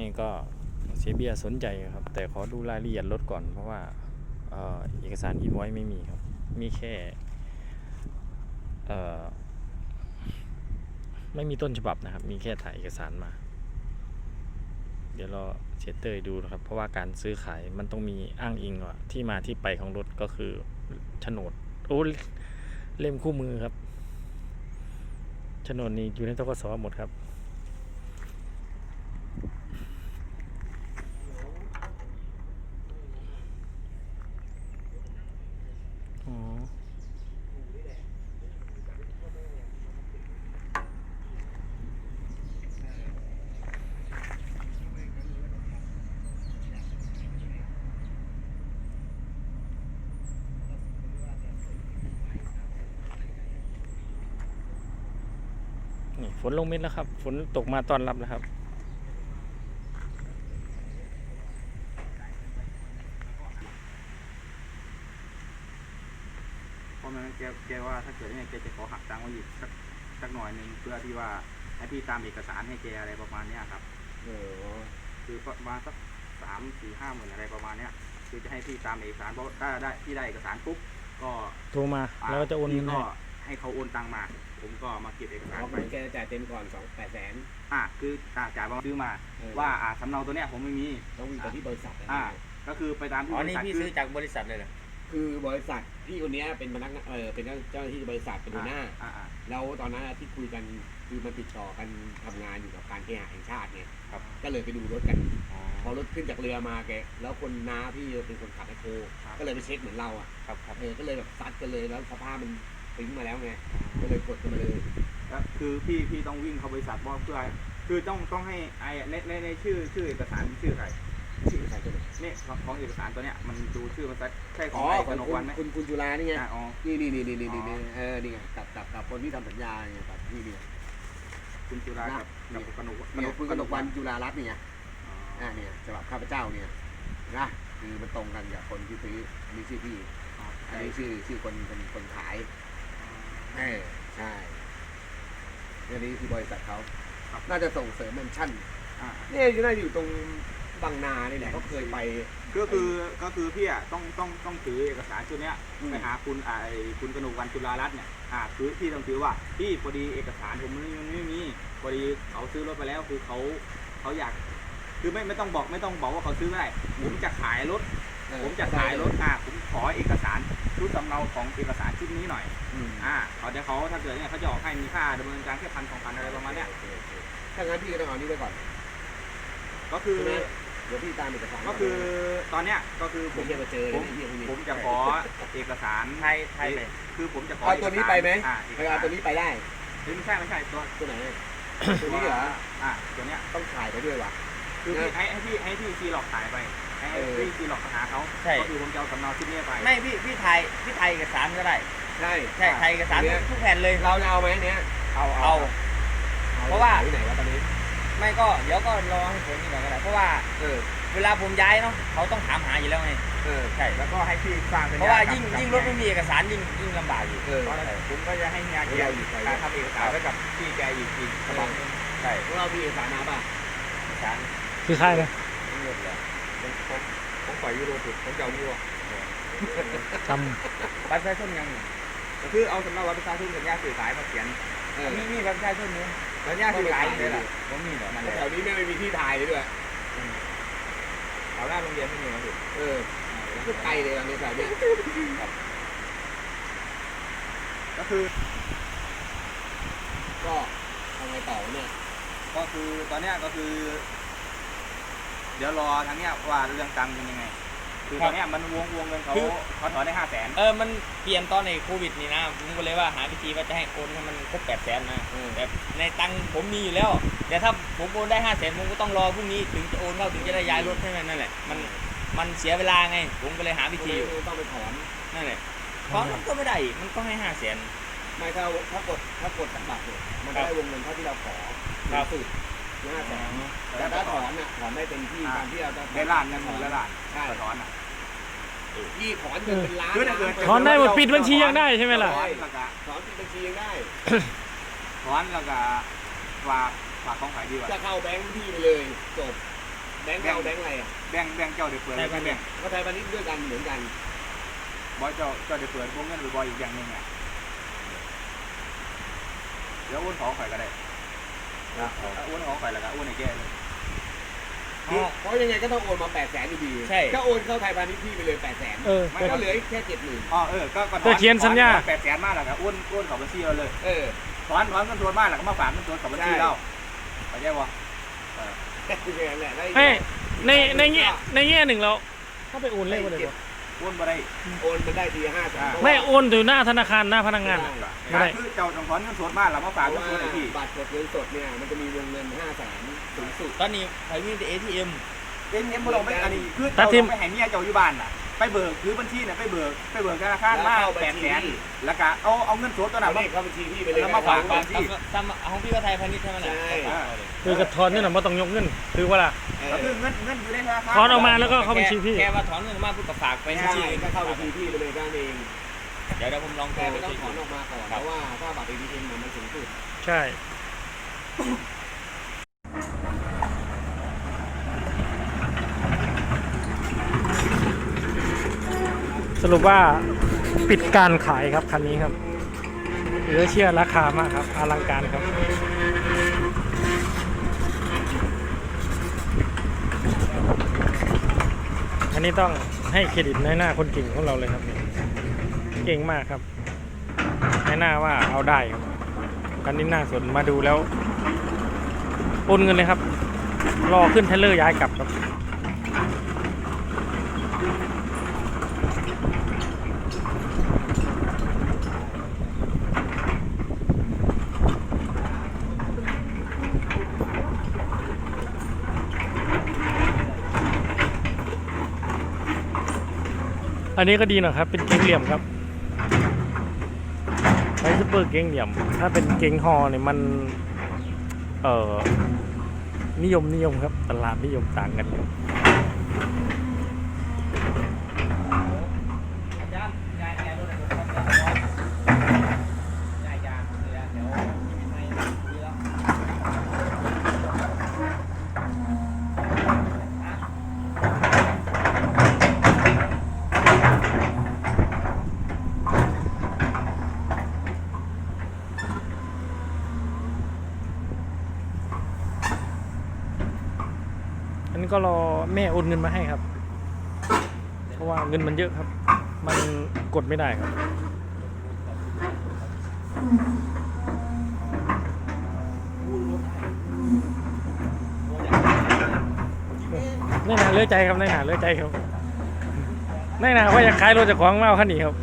นี่ก็เสียเบียสนใจครับ แต่ขอดูรายละเอียดรถก่อนเพราะว่าเอกสารอินไว้ไม่มีครับ มีแค่ไม่มีต้นฉบับนะครับ มีแค่ถ่ายเอกสารมา เดี๋ยวเรอเชยร์เตอร์ดูนะครับ เพราะว่าการซื้อขายมันต้องมีอ้างอิงว่าที่มาที่ไปของรถก็คือโฉนดโอ้เล่มคู่มือครับโฉนดนี้อยู่ในตกสหมดครับ อ๋อ นี่ฝนลงเม็ดแล้วครับ ฝนตกมาต้อนรับแล้วครับ เพราะมันแกแกว่าถ้าเกิดเนี่ยแกจะขอหักตังค์ไว้อีกสักสักหน่อยหนึ่งเพื่อที่ว่าให้พี่ตามเอกสารให้แกอะไรประมาณเนี้ยครับ เออคือประมาณสักสามสี่ห้าหมื่นอะไรประมาณเนี้ยคือจะให้พี่ตามเอกสารเพราะถ้าได้พี่ได้เอกสารปุ๊บก็โทรมาอ่าแล้วก็จะโอนเงิพี่นก็ให้ ให้เขาโอนตังค์มา ผมก็มาเก็บเอกสารเอาไปคุณแกจ่ายเต็มก่อนสองแปดแสนอ่าคืออ่าจ่ายมาซื้อมาเออว่าอ่าสำเนาตัวเนี้ยผมไม่มี ต้องวิ่งไปที่บริษัทนะอ่า ก็คือไปตามที่อ๋อ บรินี่ษัทพี่คืซื้อจากบริษัทเลยเหรอคือบริษัทพี่คนเนี้ยเป็นพนักงานเออเป็นเจ้าหน้าที่บริษัทเป็นหัวหน้า อ่าอ่า แล้วตอนนั้นที่คุยกันคือมันติดต่อกันทำงานอยู่กับการเคหะแห่งชาติไงครับ ก็เลยไปดูรถกัน พอรถขึ้นจากเรือมาแกแล้วคนน้าพี่เป็นคนขับไอโคก็เลยไปเช็คเหมือนเราอะครับครับ เออก็เลยแบบซัดกันเลยแล้วสภาพมัน ปิ้งมาแล้วไงก็เลยกดกันมาเลยก็คือพี่พี่ต้องวิ่งเข้าบริษัทเพราะเพื่อคือต้องต้องให้ไอ้ในในในชื่อชื่อเอกสารชื่อใครชื่อใครตัวไหนเนี่ยของของเอกสารตัวเนี้ยมันดูชื่อมันใช่ของไอ้กนกคุวันไหมคุณคุณจุฬานี่ไงอ๋อนี่นี่นี่นี่นี่นี่เออนี่ไงกับกับกับคนที่ทำสัญญาเนี่ยกับพี่เนี่ยคุณจุฬากับกับกนกเนี่ยคุณกนกวันจุฬารัตน์นี่ไงอ่าเนี่ยฉบับข้าพเจ้าเนี่ยนะคือมันตรงกันกับคนที่ซื้อนี่ชื่อพี่อันนี้ชื่อชื่อคนคนคนขาย เออใช่อันนี้คือบริษัทเขาน่าจะส่งเสริมแมนชั่นอ่าเนี่ยอยู่น่าจะอยู่ตรงบางนาเนี่ยแหละเขาเคยไป ก็คือก็คือพี่อะต้องต้องต้องถือเอกสารชุดเนี้ยอืม ไปหาคุณไอ้คุณกนกวันจุฬารัตน์เนี่ยอ่าคือพี่ต้องถือว่าพี่พอดีเอกสารผมมันไม่ไม่มีพอดีเขาซื้อรถไปแล้วคือเขาเขาอยาก คือไม่ไม่ต้องบอกไม่ต้องบอกว่าเขาซื้อไม่ได้ผมจะขายรถเออ ผมจะขายรถอะผมขอเอกสารชุดสำเนาของเอกสารชุดนี้หน่อยอืมอ่าเขาเดี๋ยวเขาถ้าเกิดเนี่ยเขาจะออกให้มีค่าดำเนินการแค่พันสองพันอะไรประมาณเนี้ยโอเคโอเคถ้างั้นพี่ก็ต้องเอานี้ไปก่อน ก็คือใช่ไหมเดี๋ยวพี่ตามเอกสารก็คือตอนเนี้ยก็คือผไม่มใช่มาเจอผมไอ้เหี้ยพวกนี้ผมจะขอเอกสารไทยไทยเลยคือผมจะขอเอาตัวนี้ไปไหมอ่าเอกเออสาเอารตัวนี้ไปได้เฮ้ยไม่ใช่ไม่ใช่ตัวตัวไหน ตัวนี้เหรอ อ่าตัวเนี้ยต้องถ่ายไปด้วยวะ คือพี่ให้ให้พี่ให้พี่ซีหลอกถ่ายไปให้เออพี่ซีหลอกหาเขาใช่ ก็คือผมจะเอาสำเนาชุดนี้ไปไม่พี่พี่ถ่ายพี่ถ่ายเอกสารก็ได้ใช่ใช่ถ่ายเอกสารเนี่ยทุกแผ่นเลยเราจะเอาไหมเนี้ยเอาเอา เพราะว่า ที่ไหนวะตอนนี้ ไม่ก็เดี๋ยวก็รอให้ผลนี่ก่อนก็ได้เพราะว่าเออ เวลาผมย้ายเนาะเขาต้องถามหาอยู่แล้วไงเออ ใช่แล้วก็ให้พี่สร้างสัญญเพราะว่ากับยิ่งกับยิ่งรถไม่มีเอกสารยิ่งยิ่งลำบากอยู่เออ เพราะฉะนั้นผมก็จะให้เฮียเกียเราร์อยู่ไกลการทำเอกสารไว้กับพี่แกอีกอีกฉบับหนึงใช่พวกเรามีเอกสารมาป่ะ เอกสาร คือค่ายนะทั้งหมดเลยผมผมผมปล่อยยูโรถูกผมจะเอายูโรจบัตรประชาชนยังก็คือเอาสำเนาบัตรประชาชนสัญญาสื่อสายมาเขียนเออมีมีบัตรประชาชนนี้สัญญาสื่อสายเลยล่ะผมมีเหรอนั่นแหแถละวนี้ไม่มีที่ถ่ายเลยด้วยแถวหน้าโรงเรียนไม่มีนะพี่เออก็ไกลเลยตอนนี้แถวเนี้ยก็คือ ก็ทำไงต่อเนี่ย ก็คือตอนเนี้ยก็คือ เดี๋ยวรอทางเนี้ยว่าเรื่องตังค์เป็นยังไง คือตอนเนี้ยมันวงวงเงินเขาเขาถอนได้ห้าแสนเออ มันเปลี่ยนตอนในโควิดนี่นะ ผมก็เลยว่าหาวิธีว่าจะให้โอนให้มันครบแปดแสนนะเออแบบในตังค์ผมมีอยู่แล้ว แต่ถ้าผมโอนได้ห้าแสนผมก็ต้องรอพรุ่งนี้ถึงจะโอนเข้าถึงจะได้ย้ายรถให้มันนั่นแหละ มัน มันเสียเวลาไง ผมก็เลยหาวิธีอยู่ ต้องไปถอน นั่นแหละเพราะมันก็ไม่ได้อีกมันก็ให้ห้าแสน ไม่ถ้าถ้ากดถ้ากดจากบัตรเนี่ยมันครับได้วงเงินเท่าที่เราขอครับสุด ห้าแสนแต่ถ้าถอนน่ะถอนได้เต็มที่ตามที่เราจะได้ล้านหนึงหรือล้านใช่ก็ถอนอะพี่ถอนเงินเป็นล้านคือถ้าเกิดำถอนได้หมดปิดบัญชียังได้ใช่ไหมล่ะถอนแล้วก็ถอนปิดบัญชียังได้ถอนแล้วก็ฝากฝากของขายดีกว่าจะเข้าแบงค์พี่ไปเลยจบแบงค์เอาแบงค์อะไรอะแบงค์แบงค์เจ้าเดี๋ยวเปิดได้ไม่ปะแบเนี่ยงค์ก็ไทยพาณิชย์ด้วยกันเหมือนกันบอยเจ้าเจ้าเดี๋ยวเปิดวงเงินไปบอยอีกอย่างหนึ่งอะเดี๋ยวอ้วนของข่อยก็ได้ อ้วนของข่อยแล้วก็อ้วนไอ้แก่เลยอ๋อเพราะยังไงก็ต้องโอนมาแปดแสนอยู่ดีใช่ ก็โอนเข้าไทยพาณิชย์พี่ไปเลยแปดแสนเออไม่แต่ก็เหลือแค่เจ็ดหมื่นอ๋อเออก็ก็แต่เขียนสัญญา แปดแสนมากแล้วก็อ้วนอ้วนเของบัญชีเราเลยเออ ถอนถอนเงินตัวมากแล้วก็มาฝากเงินตัวกับบัญชีใช่เราเข้าใจบ่แหละได้เอ้ยในในแง่ในแง่หนึ่งเราเข้าไปโอนเลขมาเลยเห รออ้วนบ่ได้โอนมันได้ทีห้าแสนไม่โอนอยู่หน้าธนาคารหน้าพนักงานไม่ได้ คือเจ้าต้องถอนเงินสดมาแล้วมาฝากเพเงินราะสดให้ว่าพี่ บัตรกดเงินสดเนี่ยมันจะมีวงเงินห้าแสนสูงสุด ตอนนี้ใครมีแต่ ATM เอ็นเอ็มบ่ลงไปอันนี้คือตัดเจ้าทิต้มองไปให้เมียเจ้าอยู่บ้านน่ะ ไปเบิกคือบัญชีน่ะไปเบิกไปเบิกธนาคารมาแล้วเข้าบัแปญดชี แสนแล้วก็เอาเอาเงินสดตัวเอานั้นเลมาขเข้าบัญชีพี่ไปเลยแล้วมาฝากก่ก่ออนนตามตามของพี่ก็ไทยพาณิชย์ใช่ไหมล่ะใช่คือกระถอนนี่นะไม่ต้องยกเงิน คือว่าล่ะ ก็คือเงินเงินอยู่ในธนาคารถอนออกมาแล้วก็เข้าบัญชีพี่ แค่ว่าถอนเงินมาเพื่อฝากไปไม่บัญใช่ชีอื่นก็เข้าบัญชีพี่ไปเลยแค่นั้นเองเดี๋ยวเดี๋ยวผมลองโทรแต่ไม่ต้องเช็คถอนออกมาก่อนเพราะว่าถ้าบัตร ATM เนี่ยมันสูงสุดใช่ สรุปว่าปิดการขายครับคันนี้ครับเหลือเชื่อราคามากครับอลังการครับ อันนี้ต้องให้เครดิตในหน้าคนเก่งของเราเลยครับ เก่งมากครับ ในหน้าว่าเอาได้ครับคันนี้น่าสนมาดูแล้วโอนเงินเลยครับ รอขึ้นเทเลอร์ย้ายกลับครับ อันนี้ก็ดีหน่อยครับ เป็นเก่งเหลี่ยมครับใช้ซูเปอร์เก่งเหลี่ยม ถ้าเป็นเก่งฮอเนี่ยมันเอ่อนิยมนิยมครับ ตลาดนิยมต่างกันครับ อาจารย์ยายแอร์รถอะไรผมก็จะยายยางเดี๋ยวเดี๋ยวมีไมค์คุยแล้ว อันนี้ ก็รอแม่โอนเงินมาให้ครับ เพราะว่าเงินมันเยอะครับ มันกดไม่ได้ครับ ในหนาเลือใจครับในหนาเลือใจครับในหนาว่าอยากขายรถจากของมาเอาคันนี้ครับ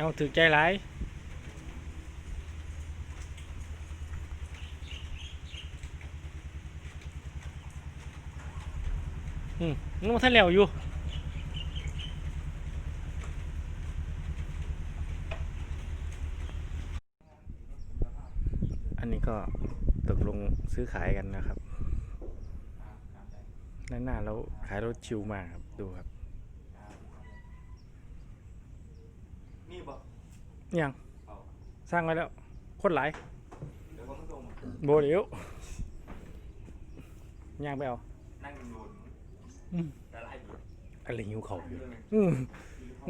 เอาถือใจร้ายอืมนึกว่าท่านแล้วอยู่อันนี้ก็ตกลงซื้อขายกันนะครับในหน้าแล้วขายรถชิวมากครับ ดูครับ นี่บ่ ยังสร้างไว้แล้วโคนหลายโบเดี๋ยวย่างไปเอานั่งดูอืมแต่ละไอ้บุญอะไรหิวเขาอยู่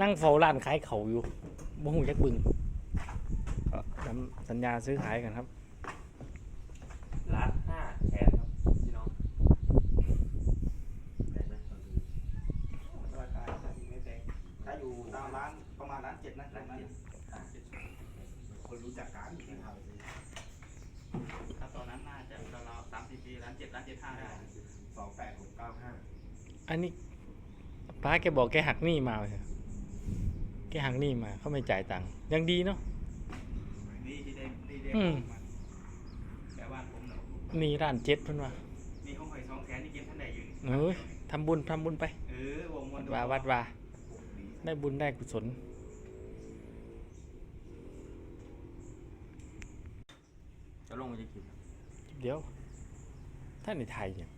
นั่งเฝ้าร้านขายเขาอยู่บ่หูยักบึงทำสัญญาซื้อขายกันครับล้านห้าแสนครับพี่น้องแพงไหมราคาไม่แพงถ้าอยู่ตามร้านประมาณร้านเจ็ดนะร้านเจ็ด คนรู้จักกันที่ทำถ้าตอนนั้นน่าจะเราสามสิบปีร้านเจ็ดร้านเจ็ดห้าได้สองแปดหกเก้าห้าอันนี้ป้าแกบอกแกหักหนี้มาเลยแกหักหนี้มาเขาไม่จ่ายตังค์ยังดีเนาะนี่ที่ได้ที่ได้มีร้านเจ็ดเพิ่นวะมีห้องหอยสองแสนที่เก็บท่านใดอยู่เออทำบุญทำบุญไป เออวงวัดว่าวัดว่าได้บุญได้กุศล จะลงไปจะคิปเดี๋ยวท่านในไทยเนี่ย